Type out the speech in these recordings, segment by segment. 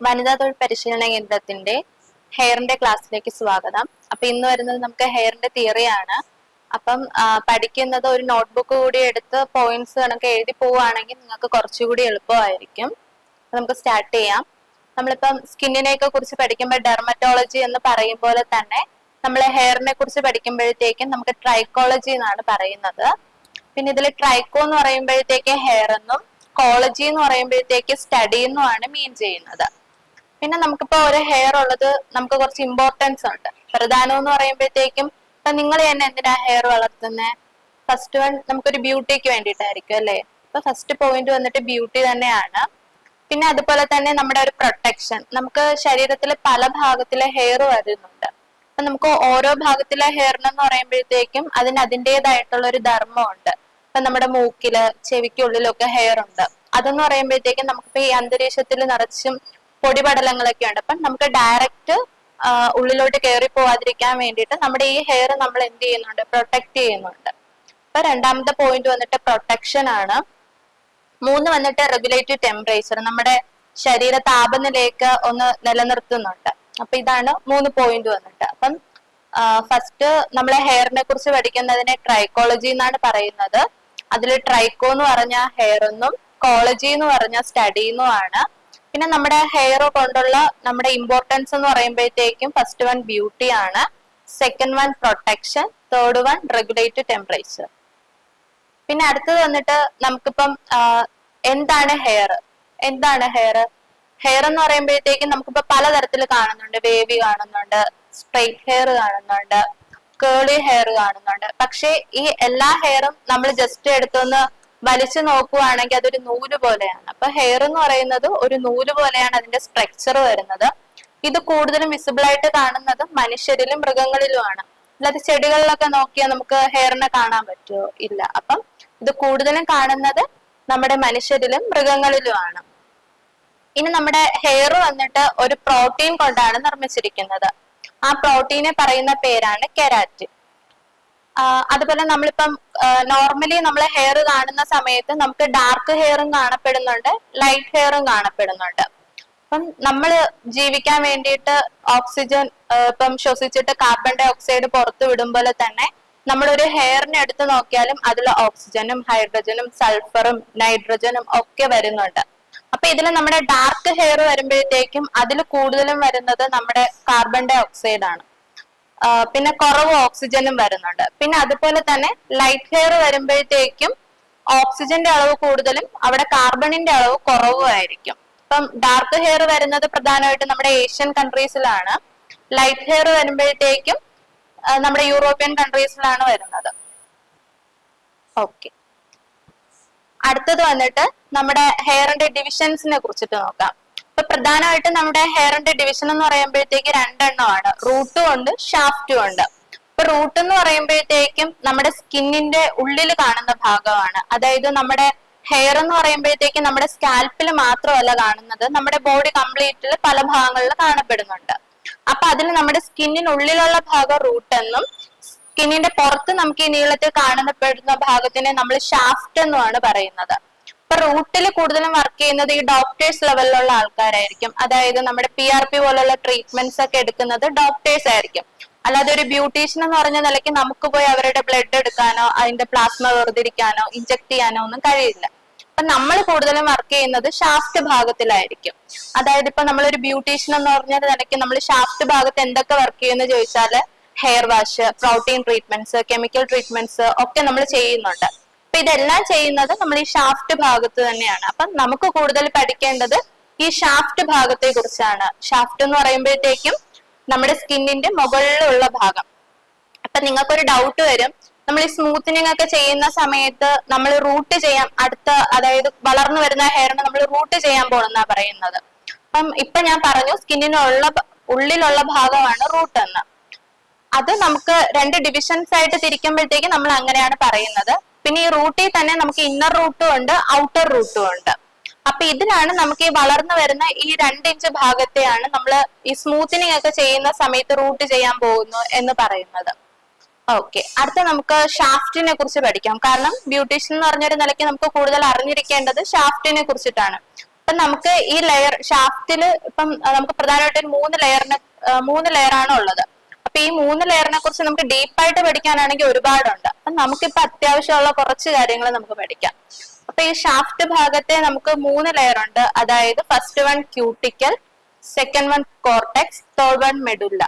വനിതാ തൊഴിൽ പരിശീലന കേന്ദ്രത്തിന്റെ ഹെയറിന്റെ ക്ലാസ്സിലേക്ക് സ്വാഗതം. അപ്പൊ ഇന്ന് വരുന്നത് നമുക്ക് ഹെയറിന്റെ തിയറിയാണ് അപ്പം പഠിക്കുന്നത് ഒരു നോട്ട്ബുക്ക് കൂടി എടുത്ത് പോയിന്റ്സ് കണക്ക് എഴുതി പോവുകയാണെങ്കിൽ നിങ്ങൾക്ക് കുറച്ചുകൂടി എളുപ്പമായിരിക്കും. നമുക്ക് സ്റ്റാർട്ട് ചെയ്യാം. നമ്മളിപ്പം സ്കിന്നിനെയൊക്കെ കുറിച്ച് പഠിക്കുമ്പോൾ ഡെർമറ്റോളജി എന്ന് പറയും പോലെ തന്നെ നമ്മൾ ഹെയറിനെ കുറിച്ച് പഠിക്കുമ്പോഴത്തേക്കും നമുക്ക് ട്രൈക്കോളജി എന്നാണ് പറയുന്നത്. പിന്നെ ഇതിൽ ട്രൈക്കോ എന്ന് പറയുമ്പോഴത്തേക്ക് ഹെയർ എന്നും കോളജി എന്ന് പറയുമ്പോഴത്തേക്ക് സ്റ്റഡി എന്നുമാണ് മീൻ ചെയ്യുന്നത്. പിന്നെ നമുക്കിപ്പോ ഒരു ഹെയർ ഉള്ളത് നമുക്ക് കുറച്ച് ഇമ്പോർട്ടൻസ് ഉണ്ട്. പ്രധാനം എന്ന് പറയുമ്പോഴത്തേക്കും ഇപ്പൊ നിങ്ങൾ തന്നെ എന്തിനാ ഹെയർ വളർത്തുന്നത് ഫസ്റ്റ് വൺ നമുക്കൊരു ബ്യൂട്ടിക്ക് വേണ്ടിയിട്ടായിരിക്കും അല്ലേ? ഇപ്പൊ ഫസ്റ്റ് പോയിന്റ് വന്നിട്ട് ബ്യൂട്ടി തന്നെയാണ്. പിന്നെ അതുപോലെ തന്നെ നമ്മുടെ ഒരു പ്രൊട്ടക്ഷൻ നമുക്ക് ശരീരത്തിലെ പല ഭാഗത്തിലെ ഹെയർ വരുന്നുണ്ട്. അപ്പൊ നമുക്ക് ഓരോ ഭാഗത്തിലെ ഹെയറിനെന്ന് പറയുമ്പോഴത്തേക്കും അതിന് അതിന്റെതായിട്ടുള്ള ഒരു ധർമ്മമുണ്ട് ഇപ്പൊ നമ്മുടെ മൂക്കിൽ ചെവിക്കുള്ളിലൊക്കെ ഹെയർ ഉണ്ട്. അതെന്ന് പറയുമ്പോഴത്തേക്കും നമുക്കിപ്പോ ഈ അന്തരീക്ഷത്തിൽ നിറച്ചും പൊടിപടലങ്ങളൊക്കെ ഉണ്ട് അപ്പം നമുക്ക് ഡയറക്റ്റ് ഉള്ളിലോട്ട് കയറി പോവാതിരിക്കാൻ വേണ്ടിയിട്ട് നമ്മുടെ ഈ ഹെയർ നമ്മൾ എന്ത് ചെയ്യുന്നുണ്ട്? പ്രൊട്ടക്ട് ചെയ്യുന്നുണ്ട്. അപ്പൊ രണ്ടാമത്തെ പോയിന്റ് വന്നിട്ട് പ്രൊട്ടക്ഷൻ ആണ്. മൂന്ന് വന്നിട്ട് റെഗുലേറ്റീവ് ടെമ്പറേച്ചർ നമ്മുടെ ശരീര താപനിലയൊക്കെ ഒന്ന് നിലനിർത്തുന്നുണ്ട്. അപ്പൊ ഇതാണ് മൂന്ന് പോയിന്റ് വന്നിട്ട്. അപ്പം ഫസ്റ്റ് നമ്മളെ ഹെയറിനെ കുറിച്ച് പഠിക്കുന്നതിനെ ട്രൈക്കോളജി എന്നാണ് പറയുന്നത്. അതിൽ ട്രൈക്കോ എന്ന് പറഞ്ഞ ഹെയർ എന്നും കോളജി എന്ന് പറഞ്ഞ സ്റ്റഡി എന്നുമാണ് പിന്നെ നമ്മുടെ ഹെയർ കൊണ്ടുള്ള നമ്മുടെ ഇമ്പോർട്ടൻസ് എന്ന് പറയുമ്പോഴത്തേക്കും ഫസ്റ്റ് വൺ ബ്യൂട്ടി ആണ്. Second one protection third one regulate temperature പിന്നെ അടുത്തത് വന്നിട്ട് നമുക്കിപ്പം എന്താണ് ഹെയർ എന്താണ് ഹെയർ ഹെയർ എന്ന് പറയുമ്പോഴത്തേക്കും നമുക്കിപ്പോ പലതരത്തിൽ കാണുന്നുണ്ട്. വേവി കാണുന്നുണ്ട് സ്ട്രെയിറ്റ് ഹെയർ കാണുന്നുണ്ട് കേളി ഹെയർ കാണുന്നുണ്ട്. പക്ഷേ ഈ എല്ലാ ഹെയറും നമ്മൾ ജസ്റ്റ് എടുത്തൊന്ന് വലിച്ചു നോക്കുവാണെങ്കിൽ അതൊരു നൂൽ പോലെയാണ്. അപ്പൊ ഹെയർ എന്ന് പറയുന്നത് ഒരു നൂൽ പോലെയാണ് അതിന്റെ സ്ട്രക്ചർ വരുന്നത്. ഇത് കൂടുതലും വിസിബിൾ ആയിട്ട് കാണുന്നത് മനുഷ്യരിലും മൃഗങ്ങളിലുമാണ്. അല്ലാതെ ചെടികളിലൊക്കെ നോക്കിയാൽ നമുക്ക് ഹെയറിനെ കാണാൻ പറ്റുമോ ഇല്ല. അപ്പം ഇത് കൂടുതലും കാണുന്നത് നമ്മുടെ മനുഷ്യരിലും മൃഗങ്ങളിലുമാണ്. ഇനി നമ്മുടെ ഹെയർ വന്നിട്ട് ഒരു പ്രോട്ടീൻ കൊണ്ടാണ് നിർമ്മിച്ചിരിക്കുന്നത്. ആ പ്രോട്ടീനെ പറയുന്ന പേരാണ് കെരാറ്റിൻ അതുപോലെ നമ്മളിപ്പം നോർമലി നമ്മൾ ഹെയർ കാണുന്ന സമയത്ത് നമുക്ക് ഡാർക്ക് ഹെയറും കാണപ്പെടുന്നുണ്ട് ലൈറ്റ് ഹെയറും കാണപ്പെടുന്നുണ്ട്. അപ്പം നമ്മൾ ജീവിക്കാൻ വേണ്ടിയിട്ട് ഓക്സിജൻ ഇപ്പം ശ്വസിച്ചിട്ട് കാർബൺ ഡൈ ഓക്സൈഡ് പുറത്തു വിടും പോലെ തന്നെ നമ്മളൊരു ഹെയറിനെ എടുത്ത് നോക്കിയാലും അതിൽ ഓക്സിജനും ഹൈഡ്രജനും സൾഫറും നൈട്രജനും ഒക്കെ വരുന്നുണ്ട്. അപ്പൊ ഇതിൽ നമ്മുടെ ഡാർക്ക് ഹെയർ വരുമ്പോഴത്തേക്കും അതിൽ കൂടുതലും വരുന്നത് നമ്മുടെ കാർബൺ ഡൈ ഓക്സൈഡ് ആണ്. പിന്നെ കുറവ് ഓക്സിജനും വരുന്നുണ്ട്. പിന്നെ അതുപോലെ തന്നെ ലൈറ്റ് ഹെയർ വരുമ്പോഴത്തേക്കും ഓക്സിജന്റെ അളവ് കൂടുതലും അവിടെ കാർബണിന്റെ അളവ് കുറവുമായിരിക്കും. ഇപ്പം ഡാർക്ക് ഹെയർ വരുന്നത് പ്രധാനമായിട്ടും നമ്മുടെ ഏഷ്യൻ കൺട്രീസിലാണ് ലൈറ്റ് ഹെയർ വരുമ്പോഴത്തേക്കും നമ്മുടെ യൂറോപ്യൻ കൺട്രീസിലാണ് വരുന്നത്. ഓക്കെ അടുത്തത് വന്നിട്ട് നമ്മുടെ ഹെയറിന്റെ ഡിവിഷൻസിനെ കുറിച്ചിട്ട് നോക്കാം. ഇപ്പൊ പ്രധാനമായിട്ടും നമ്മുടെ ഹെയറിന്റെ ഡിവിഷൻ എന്ന് പറയുമ്പോഴത്തേക്ക് രണ്ടെണ്ണമാണ്. റൂട്ടും ഉണ്ട് ഷാഫ്റ്റും ഉണ്ട്. ഇപ്പൊ റൂട്ട് എന്ന് പറയുമ്പോഴത്തേക്കും നമ്മുടെ സ്കിന്നിന്റെ ഉള്ളിൽ കാണുന്ന ഭാഗമാണ്. അതായത് നമ്മുടെ ഹെയർ എന്ന് പറയുമ്പോഴത്തേക്കും നമ്മുടെ സ്കാൽപ്പിൽ മാത്രമല്ല കാണുന്നത് നമ്മുടെ ബോഡി കംപ്ലീറ്റിൽ പല ഭാഗങ്ങളിൽ കാണപ്പെടുന്നുണ്ട്. അപ്പൊ അതിൽ നമ്മുടെ സ്കിന്നിനുള്ളിലുള്ള ഭാഗം റൂട്ട് എന്നും സ്കിന്നിന്റെ പുറത്ത് നമുക്ക് ഈ നീളത്തിൽ കാണപ്പെടുന്ന ഭാഗത്തിനെ നമ്മൾ ഷാഫ്റ്റ് എന്നുമാണ് പറയുന്നത്. ഇപ്പൊ റൂട്ടിൽ കൂടുതലും വർക്ക് ചെയ്യുന്നത് ഈ ഡോക്ടേഴ്സ് ലെവലിലുള്ള ആൾക്കാരായിരിക്കും. അതായത് നമ്മുടെ പി ആർ പി പോലുള്ള ട്രീറ്റ്മെന്റ്സ് ഒക്കെ എടുക്കുന്നത് ഡോക്ടേഴ്സ് ആയിരിക്കും. അല്ലാതെ ഒരു ബ്യൂട്ടീഷ്യൻ എന്ന് പറഞ്ഞ നിലയ്ക്ക് നമുക്ക് പോയി അവരുടെ ബ്ലഡ് എടുക്കാനോ അതിന്റെ പ്ലാസ്മ വേർതിരിക്കാനോ ഇഞ്ചക്ട് ചെയ്യാനോ ഒന്നും കഴിയില്ല. അപ്പൊ നമ്മൾ കൂടുതലും വർക്ക് ചെയ്യുന്നത് ഷാഫ്റ്റ് ഭാഗത്തിലായിരിക്കും. അതായത് ഇപ്പൊ നമ്മളൊരു ബ്യൂട്ടീഷ്യൻ എന്ന് പറഞ്ഞ നിലയ്ക്ക് നമ്മൾ ഷാഫ്റ്റ് ഭാഗത്ത് എന്തൊക്കെ വർക്ക് ചെയ്യുന്നു ചോദിച്ചാൽ hair wash protein treatments chemical treatments ഒക്കെ നമ്മൾ ചെയ്യുന്നുണ്ട്. അപ്പൊ ഇതെല്ലാം ചെയ്യുന്നത് നമ്മൾ ഈ ഷാഫ്റ്റ് ഭാഗത്ത് തന്നെയാണ്. അപ്പൊ നമുക്ക് കൂടുതൽ പഠിക്കേണ്ടത് ഈ ഷാഫ്റ്റ് ഭാഗത്തെ കുറിച്ചാണ്. ഷാഫ്റ്റ് എന്ന് പറയുമ്പോഴത്തേക്കും നമ്മുടെ സ്കിന്നിന്റെ മുകളിലുള്ള ഭാഗം. അപ്പൊ നിങ്ങൾക്കൊരു ഡൗട്ട് വരും. നമ്മൾ ഈ സ്മൂത്തനിങ് ഒക്കെ ചെയ്യുന്ന സമയത്ത് നമ്മൾ റൂട്ട് ചെയ്യാം അടുത്ത അതായത് വളർന്നു വരുന്ന ഹെയറിന് നമ്മൾ റൂട്ട് ചെയ്യാൻ പോണെന്നാ പറയുന്നത്. അപ്പം ഇപ്പൊ ഞാൻ പറഞ്ഞു സ്കിന്നിനുള്ള ഉള്ളിലുള്ള ഭാഗമാണ് റൂട്ട് എന്ന്. അത് നമുക്ക് രണ്ട് ഡിവിഷൻസ് ആയിട്ട് തിരിക്കുമ്പോഴത്തേക്ക് നമ്മൾ അങ്ങനെയാണ് പറയുന്നത്. പിന്നെ ഈ റൂട്ടിൽ തന്നെ നമുക്ക് ഇന്നർ റൂട്ടും ഉണ്ട് ഔട്ടർ റൂട്ടും ഉണ്ട്. അപ്പൊ ഇതിനാണ് നമുക്ക് ഈ വളർന്നു വരുന്ന ഈ രണ്ട് ഇഞ്ച് ഭാഗത്തെയാണ് നമ്മൾ ഈ സ്മൂത്തനിങ് ഒക്കെ ചെയ്യുന്ന സമയത്ത് റൂട്ട് ചെയ്യാൻ പോകുന്നു എന്ന് പറയുന്നത്. ഓക്കെ അടുത്ത നമുക്ക് ഷാഫ്റ്റിനെ കുറിച്ച് പഠിക്കാം. കാരണം ബ്യൂട്ടീഷ്യൻ എന്ന് പറഞ്ഞൊരു നിലയ്ക്ക് നമുക്ക് കൂടുതൽ അറിഞ്ഞിരിക്കേണ്ടത് ഷാഫ്റ്റിനെ കുറിച്ചിട്ടാണ്. അപ്പൊ നമുക്ക് ഈ ലെയർ ഷാഫ്റ്റിൽ ഇപ്പം നമുക്ക് പ്രധാനമായിട്ടും മൂന്ന് ലെയറിന് മൂന്ന് ലെയറാണ് ഉള്ളത്. അപ്പൊ ഈ മൂന്ന് ലെയറിനെ കുറിച്ച് നമുക്ക് ഡീപ്പായിട്ട് പഠിക്കാനാണെങ്കിൽ ഒരുപാടുണ്ട്. അപ്പൊ നമുക്കിപ്പോ അത്യാവശ്യമുള്ള കുറച്ച് കാര്യങ്ങൾ നമുക്ക് പഠിക്കാം. അപ്പൊ ഈ ഷാഫ്റ്റ് ഭാഗത്തെ നമുക്ക് മൂന്ന് ലെയർ ഉണ്ട്. അതായത് first one cuticle second one cortex third one medulla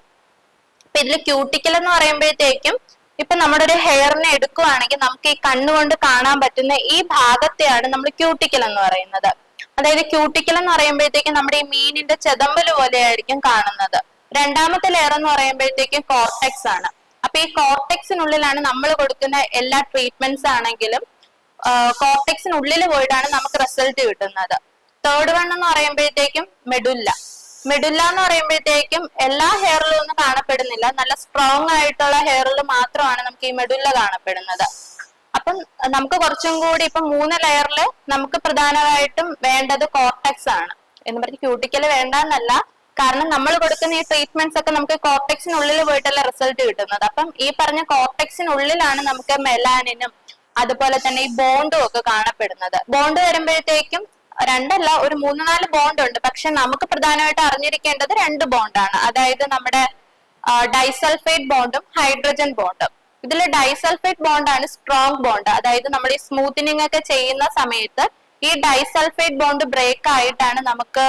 അപ്പൊ ഇതിൽ ക്യൂട്ടിക്കൽ എന്ന് പറയുമ്പോഴത്തേക്കും ഇപ്പൊ നമ്മുടെ ഒരു ഹെയറിനെ എടുക്കുവാണെങ്കിൽ നമുക്ക് ഈ കണ്ണുകൊണ്ട് കാണാൻ പറ്റുന്ന ഈ ഭാഗത്തെയാണ് നമ്മൾ ക്യൂട്ടിക്കൽ എന്ന് പറയുന്നത്. അതായത് ക്യൂട്ടിക്കൽ എന്ന് പറയുമ്പോഴത്തേക്കും നമ്മുടെ ഈ മീനിന്റെ ചെതമ്പൽ പോലെയായിരിക്കും കാണുന്നത്. രണ്ടാമത്തെ ലെയർ എന്ന് പറയുമ്പോഴത്തേക്കും കോർട്ടെക്സ് ആണ്. അപ്പൊ ഈ കോർട്ടെക്സിനുള്ളിലാണ് നമ്മൾ കൊടുക്കുന്ന എല്ലാ ട്രീറ്റ്മെന്റ്സ് ആണെങ്കിലും കോർട്ടെക്സിനുള്ളിൽ പോയിട്ടാണ് നമുക്ക് റിസൾട്ട് കിട്ടുന്നത്. തേർഡ് വൺ എന്ന് പറയുമ്പോഴത്തേക്കും മെഡുല്ല മെഡുല്ല എന്ന് പറയുമ്പോഴത്തേക്കും എല്ലാ ഹെയറിലും ഒന്നും കാണപ്പെടുന്നില്ല. നല്ല സ്ട്രോങ് ആയിട്ടുള്ള ഹെയറിൽ മാത്രമാണ് നമുക്ക് ഈ മെഡുല്ല കാണപ്പെടുന്നത്. അപ്പം നമുക്ക് കുറച്ചും കൂടി ഇപ്പം മൂന്ന് ലെയറിൽ നമുക്ക് പ്രധാനമായിട്ടും വേണ്ടത് കോർട്ടെക്സ് ആണ്. എന്ന് പറഞ്ഞ് ക്യൂട്ടിക്കൽ വേണ്ടെന്നല്ല കാരണം നമ്മൾ കൊടുക്കുന്ന ഈ ട്രീറ്റ്മെന്റ്സ് ഒക്കെ നമുക്ക് കോർട്ടെക്സിനുള്ളിൽ പോയിട്ടല്ല റിസൾട്ട് കിട്ടുന്നത്. അപ്പം ഈ പറഞ്ഞ കോർട്ടെക്സിനുള്ളിലാണ് നമുക്ക് മെലാനിനും അതുപോലെ തന്നെ ഈ ബോണ്ടും ഒക്കെ കാണപ്പെടുന്നത്. ബോണ്ട് വരുമ്പോഴത്തേക്കും രണ്ടല്ല ഒരു മൂന്ന് നാല് ബോണ്ട് ഉണ്ട്. പക്ഷെ നമുക്ക് പ്രധാനമായിട്ട് അറിഞ്ഞിരിക്കേണ്ടത് രണ്ട് ബോണ്ടാണ് അതായത് നമ്മുടെ ഡൈസൾഫേറ്റ് ബോണ്ടും ഹൈഡ്രജൻ ബോണ്ടും ഇതിൽ ഡൈസൾഫേറ്റ് ബോണ്ടാണ് സ്ട്രോങ് ബോണ്ട് അതായത് നമ്മൾ ഈ സ്മൂത്തനിങ് ഒക്കെ ചെയ്യുന്ന സമയത്ത് ഈ ഡൈസൾഫേറ്റ് ബോണ്ട് ബ്രേക്ക് ആയിട്ടാണ് നമുക്ക്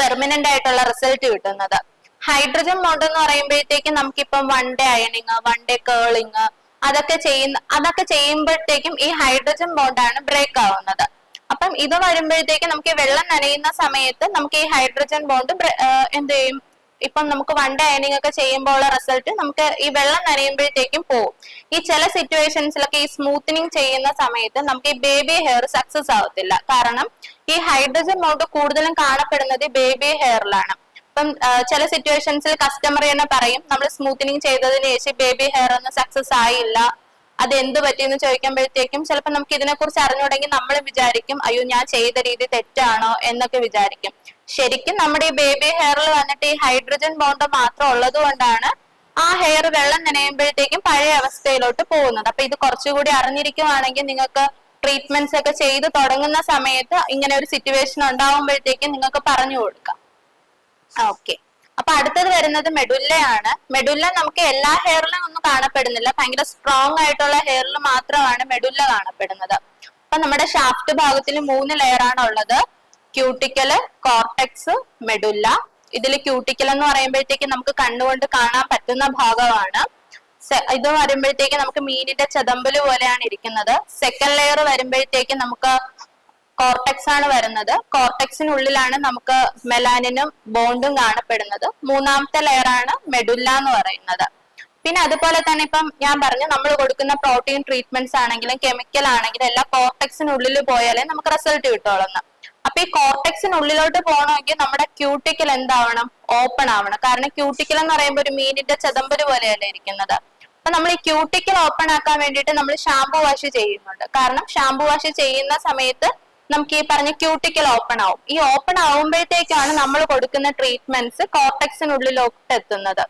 പെർമനന്റ് ആയിട്ടുള്ള റിസൾട്ട് കിട്ടുന്നത്. ഹൈഡ്രജൻ ബോണ്ട് എന്ന് പറയുമ്പോഴത്തേക്കും നമുക്കിപ്പം വൺ ഡേ അയണിങ് വൺ ഡേ കേളിങ് അതൊക്കെ ചെയ്യുന്ന അതൊക്കെ ചെയ്യുമ്പോഴത്തേക്കും ഈ ഹൈഡ്രജൻ ബോണ്ടാണ് ബ്രേക്ക് ആവുന്നത്. അപ്പം ഇത് വരുമ്പോഴത്തേക്കും നമുക്ക് ഈ വെള്ളം നനയുന്ന സമയത്ത് നമുക്ക് ഈ ഹൈഡ്രജൻ ബോണ്ട് എന്ത് ചെയ്യും? ഇപ്പം നമുക്ക് വൺ ഡേ അയണിങ് ഒക്കെ ചെയ്യുമ്പോൾ ഉള്ള റിസൾട്ട് നമുക്ക് ഈ വെള്ളം നനയുമ്പോഴത്തേക്കും പോകും ഈ ചില സിറ്റുവേഷൻസിലൊക്കെ ഈ സ്മൂത്തനിങ് ചെയ്യുന്ന സമയത്ത് നമുക്ക് ഈ ബേബി ഹെയർ സക്സസ് ആവത്തില്ല. കാരണം ഈ ഹൈഡ്രജൻ ബോണ്ട് കൂടുതലും കാണപ്പെടുന്നത് ബേബി ഹെയറിലാണ് ഇപ്പം ചില സിറ്റുവേഷൻസിൽ കസ്റ്റമർ തന്നെ പറയും നമ്മൾ സ്മൂത്തനിങ് ചെയ്തതിന് ശേഷം ബേബി ഹെയർ ഒന്നും സക്സസ് ആയില്ല. അത് എന്ത് പറ്റിയെന്ന് ചോദിക്കുമ്പോഴത്തേക്കും ചിലപ്പോൾ നമുക്ക് ഇതിനെ കുറിച്ച് അറിഞ്ഞുകൂടെങ്കിൽ നമ്മൾ വിചാരിക്കും അയ്യോ ഞാൻ ചെയ്ത രീതി തെറ്റാണോ? എന്നൊക്കെ വിചാരിക്കും. ശരിക്കും നമ്മുടെ ഈ ബേബി ഹെയറിൽ വന്നിട്ട് ഈ ഹൈഡ്രജൻ ബോണ്ട് മാത്രം ഉള്ളത് കൊണ്ടാണ് ആ ഹെയർ വെള്ളം നനയുമ്പോഴത്തേക്കും പഴയ അവസ്ഥയിലോട്ട് പോകുന്നത്. അപ്പൊ ഇത് കുറച്ചുകൂടി അറിഞ്ഞിരിക്കുവാണെങ്കിൽ നിങ്ങൾക്ക് ട്രീറ്റ്മെന്റ്സ് ഒക്കെ ചെയ്ത് തുടങ്ങുന്ന സമയത്ത് ഇങ്ങനെ ഒരു സിറ്റുവേഷൻ ഉണ്ടാവുമ്പോഴത്തേക്കും നിങ്ങൾക്ക് പറഞ്ഞു കൊടുക്കാം. ഓക്കെ അപ്പൊ അടുത്തത് വരുന്നത് മെഡുല്ലയാണ്. മെഡുല്ല നമുക്ക് എല്ലാ ഹെയറിലും ഒന്നും കാണപ്പെടുന്നില്ല. ഭയങ്കര സ്ട്രോങ് ആയിട്ടുള്ള ഹെയറിൽ മാത്രമാണ് മെഡുല്ല കാണപ്പെടുന്നത്. അപ്പൊ നമ്മുടെ ഷാഫ്റ്റ് ഭാഗത്തിൽ മൂന്ന് ലെയർ ആണ് ഉള്ളത്. ക്യൂട്ടിക്കൽ കോർട്ടെക്സ് മെഡുല്ല ഇതിൽ ക്യൂട്ടിക്കൽ എന്ന് പറയുമ്പോഴത്തേക്ക് നമുക്ക് കണ്ണുകൊണ്ട് കാണാൻ പറ്റുന്ന ഭാഗമാണ്. ഇത് വരുമ്പോഴത്തേക്ക് നമുക്ക് മീനിന്റെ ചെതമ്പൽ പോലെയാണ് ഇരിക്കുന്നത്. സെക്കൻഡ് ലെയർ വരുമ്പോഴത്തേക്ക് നമുക്ക് കോർട്ടെക്സ് ആണ് വരുന്നത്. കോർട്ടെക്സിനുള്ളിലാണ് നമുക്ക് മെലാനിനും ബോണ്ടും കാണപ്പെടുന്നത്. മൂന്നാമത്തെ ലെയർ ആണ് മെഡുല്ല എന്ന് പറയുന്നത്. പിന്നെ അതുപോലെ തന്നെ ഇപ്പം ഞാൻ പറഞ്ഞു നമ്മൾ കൊടുക്കുന്ന പ്രോട്ടീൻ ട്രീറ്റ്മെന്റ്സ് ആണെങ്കിലും കെമിക്കൽ ആണെങ്കിലും എല്ലാം കോർട്ടെക്സിനുള്ളിൽ പോയാലേ നമുക്ക് റിസൾട്ട് കിട്ടുള്ളൂ അപ്പൊ ഈ കോർട്ടെക്സിനുള്ളിലോട്ട് പോകണമെങ്കിൽ നമ്മുടെ ക്യൂട്ടിക്കൽ എന്താവണം? ഓപ്പൺ ആവണം. കാരണം ക്യൂട്ടിക്കൽ എന്ന് പറയുമ്പോൾ ഒരു മീനിന്റെ ചെതമ്പൽ പോലെയല്ലേ ഇരിക്കുന്നത്. അപ്പൊ നമ്മൾ ഈ ക്യൂട്ടിക്കൽ ഓപ്പൺ ആക്കാൻ വേണ്ടിയിട്ട് നമ്മൾ ഷാംപൂ വാഷ് ചെയ്യുന്നുണ്ട്. കാരണം ഷാംപൂ വാഷ് ചെയ്യുന്ന സമയത്ത് നമുക്ക് ഈ പറഞ്ഞ ക്യൂട്ടിക്കൽ ഓപ്പൺ ആവും. ഈ ഓപ്പൺ ആവുമ്പോഴത്തേക്കാണ് നമ്മൾ കൊടുക്കുന്ന ട്രീറ്റ്മെന്റ്സ് കോർട്ടെക്സിനുള്ളിലോട്ട് എത്തുന്നത്.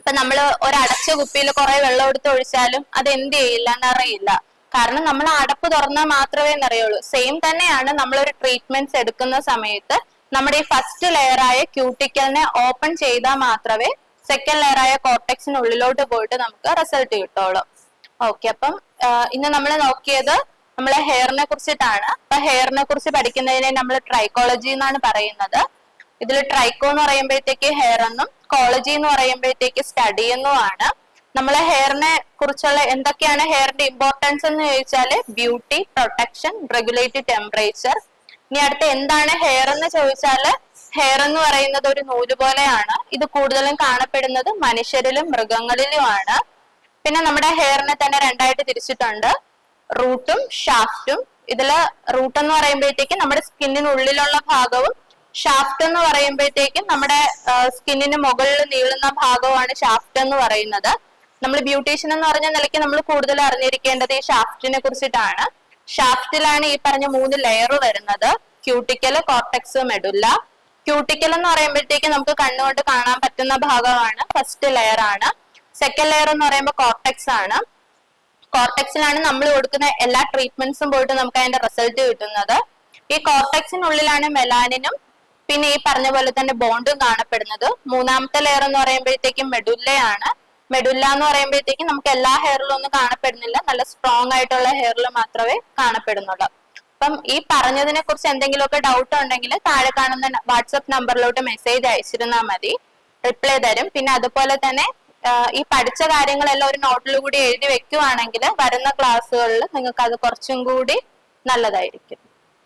ഇപ്പൊ നമ്മൾ ഒരടച്ച കുപ്പിയിൽ കുറെ വെള്ളം എടുത്ത് ഒഴിച്ചാലും അത് എന്ത് ചെയ്യില്ല എന്നറിയില്ല കാരണം നമ്മൾ അടപ്പ് തുറന്നാൽ മാത്രമേ എന്നറിയുള്ളൂ. സെയിം തന്നെയാണ് നമ്മൾ ഒരു ട്രീറ്റ്മെന്റ്സ് എടുക്കുന്ന സമയത്ത് നമ്മുടെ ഈ ഫസ്റ്റ് ലെയറായ ക്യൂട്ടിക്കലിനെ ഓപ്പൺ ചെയ്താൽ മാത്രമേ സെക്കൻഡ് ലെയറായ കോർട്ടെക്സിനുള്ളിലോട്ട് പോയിട്ട് നമുക്ക് റിസൾട്ട് കിട്ടുള്ളൂ. ഓക്കെ അപ്പം ഇന്ന് നമ്മൾ നോക്കിയത് നമ്മളെ ഹെയറിനെ കുറിച്ചിട്ടാണ്. അപ്പൊ ഹെയറിനെ കുറിച്ച് പഠിക്കുന്നതിനെ നമ്മൾ ട്രൈക്കോളജി എന്നാണ് പറയുന്നത്. ഇതിൽ ട്രൈക്കോ എന്ന് പറയുമ്പോഴത്തേക്ക് ഹെയർ എന്നും കോളജി എന്ന് പറയുമ്പോഴത്തേക്ക് സ്റ്റഡി എന്നുമാണ്. നമ്മളെ ഹെയറിനെ കുറിച്ചുള്ള എന്തൊക്കെയാണ് ഹെയറിന്റെ ഇമ്പോർട്ടൻസ് എന്ന് ചോദിച്ചാൽ ബ്യൂട്ടി പ്രൊട്ടക്ഷൻ റെഗുലേറ്റ് ടെമ്പറേച്ചർ ഇനി അടുത്ത എന്താണ് ഹെയർ എന്ന് ചോദിച്ചാൽ ഹെയർ എന്ന് പറയുന്നത് ഒരു നൂൽ പോലെയാണ്. ഇത് കൂടുതലും കാണപ്പെടുന്നത് മനുഷ്യരിലും മൃഗങ്ങളിലുമാണ്. പിന്നെ നമ്മുടെ ഹെയറിനെ തന്നെ രണ്ടായിട്ട് തിരിച്ചിട്ടുണ്ട്. റൂട്ടും ഷാഫ്റ്റും ഇതിൽ റൂട്ട് എന്ന് പറയുമ്പോഴത്തേക്കും നമ്മുടെ സ്കിന്നിനുള്ളിലുള്ള ഭാഗവും ഷാഫ്റ്റ് എന്ന് പറയുമ്പോഴത്തേക്കും നമ്മുടെ സ്കിന്നിന് മുകളിൽ നീളുന്ന ഭാഗമാണ് ഷാഫ്റ്റ് എന്ന് പറയുന്നത്. നമ്മൾ ബ്യൂട്ടീഷ്യൻ എന്ന് പറഞ്ഞ നിലയ്ക്ക് നമ്മൾ കൂടുതൽ അറിഞ്ഞിരിക്കേണ്ടത് ഈ ഷാഫ്റ്റിനെ കുറിച്ചിട്ടാണ്. ഷാഫ്റ്റിലാണ് ഈ പറഞ്ഞ മൂന്ന് ലെയർ വരുന്നത്. ക്യൂട്ടിക്കൽ കോർട്ടക്സ് മെഡുല്ല ക്യൂട്ടിക്കൽ എന്ന് പറയുമ്പോഴത്തേക്ക് നമുക്ക് കണ്ണുകൊണ്ട് കാണാൻ പറ്റുന്ന ഭാഗമാണ് ഫസ്റ്റ് ലെയർ ആണ്. സെക്കൻഡ് ലെയർ എന്ന് പറയുമ്പോൾ കോർട്ടക്സ് ആണ്. കോർട്ടക്സിലാണ് നമ്മൾ കൊടുക്കുന്ന എല്ലാ ട്രീറ്റ്മെന്റ്സും പോയിട്ട് നമുക്ക് അതിന്റെ റിസൾട്ട് കിട്ടുന്നത്. ഈ കോർട്ടക്സിനുള്ളിലാണ് മെലാനിനും പിന്നെ ഈ പറഞ്ഞ പോലെ തന്നെ ബോണ്ടും കാണപ്പെടുന്നത്. മൂന്നാമത്തെ ലെയർ എന്ന് പറയുമ്പോഴത്തേക്കും മെഡുല്ലയാണ് മെഡുല്ല എന്ന് പറയുമ്പോഴത്തേക്കും നമുക്ക് എല്ലാ ഹെയറിലും ഒന്നും കാണപ്പെടുന്നില്ല. നല്ല സ്ട്രോങ് ആയിട്ടുള്ള ഹെയറിൽ മാത്രമേ കാണപ്പെടുന്നുള്ളൂ. അപ്പം ഈ പറഞ്ഞതിനെ കുറിച്ച് എന്തെങ്കിലുമൊക്കെ ഡൗട്ട് ഉണ്ടെങ്കിൽ താഴെ കാണുന്ന വാട്സപ്പ് നമ്പറിലോട്ട് മെസ്സേജ് അയച്ചിരുന്നാൽ മതി. റിപ്ലൈ തരും. പിന്നെ അതുപോലെ തന്നെ ഈ പഠിച്ച കാര്യങ്ങളെല്ലാം ഒരു നോട്ടിൽ കൂടി എഴുതി വെക്കുവാണെങ്കിൽ വരുന്ന ക്ലാസ്സുകളിൽ നിങ്ങൾക്ക് അത് കുറച്ചും കൂടി നല്ലതായിരിക്കും.